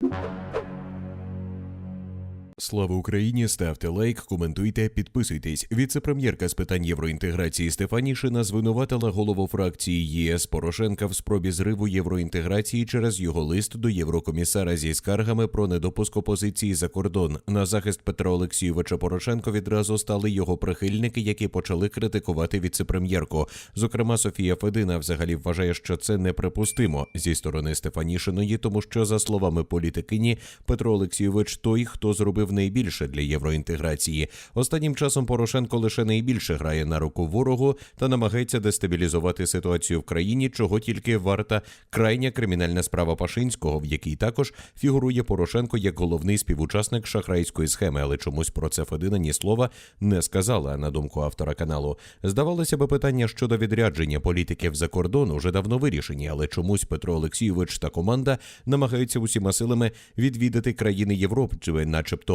you Слава Україні! Ставте лайк, коментуйте, підписуйтесь. Віце-прем'єрка з питань євроінтеграції Стефанішина звинуватила голову фракції ЄС Порошенка в спробі зриву євроінтеграції через його лист до єврокомісара зі скаргами про недопуск опозиції за кордон. На захист Петра Олексійовича Порошенко відразу стали його прихильники, які почали критикувати віце-прем'єрку. Зокрема, Софія Федина взагалі вважає, що це неприпустимо зі сторони Стефанішиної, тому що за словами політикині Петро Олексійович той, хто зробив найбільше для євроінтеграції. Останнім часом Порошенко лише найбільше грає на руку ворогу та намагається дестабілізувати ситуацію в країні, чого тільки варта крайня кримінальна справа Пашинського, в якій також фігурує Порошенко як головний співучасник шахрайської схеми, але чомусь про це Федина ні слова не сказала. На думку автора каналу, здавалося би, питання щодо відрядження політиків за кордон уже давно вирішені, але чомусь Петро Олексійович та команда намагаються усіма силами відвідати країни Європи, чи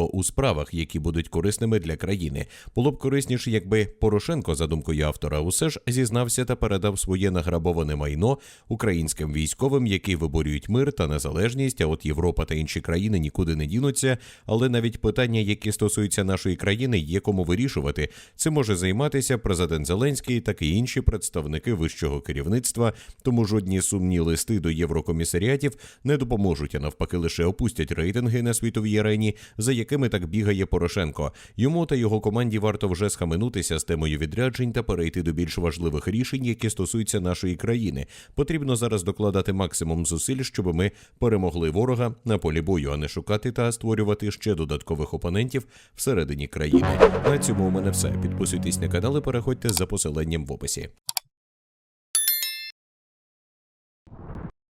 начебто у справах, які будуть корисними для країни. Було б корисніше, якби Порошенко, за думкою автора, усе ж зізнався та передав своє награбоване майно українським військовим, які виборюють мир та незалежність. А от Європа та інші країни нікуди не дінуться. Але навіть питання, які стосуються нашої країни, є кому вирішувати. Це може займатися президент Зеленський, так і інші представники вищого керівництва. Тому жодні сумні листи до єврокомісаріатів не допоможуть, а навпаки, лише опустять рейтинги на світовій арені, за якими так бігає Порошенко. Йому та його команді варто вже схаменутися з темою відряджень та перейти до більш важливих рішень, які стосуються нашої країни. Потрібно зараз докладати максимум зусиль, щоб ми перемогли ворога на полі бою, а не шукати та створювати ще додаткових опонентів всередині країни. На цьому у мене все. Підписуйтесь на канал і переходьте за посиланням в описі.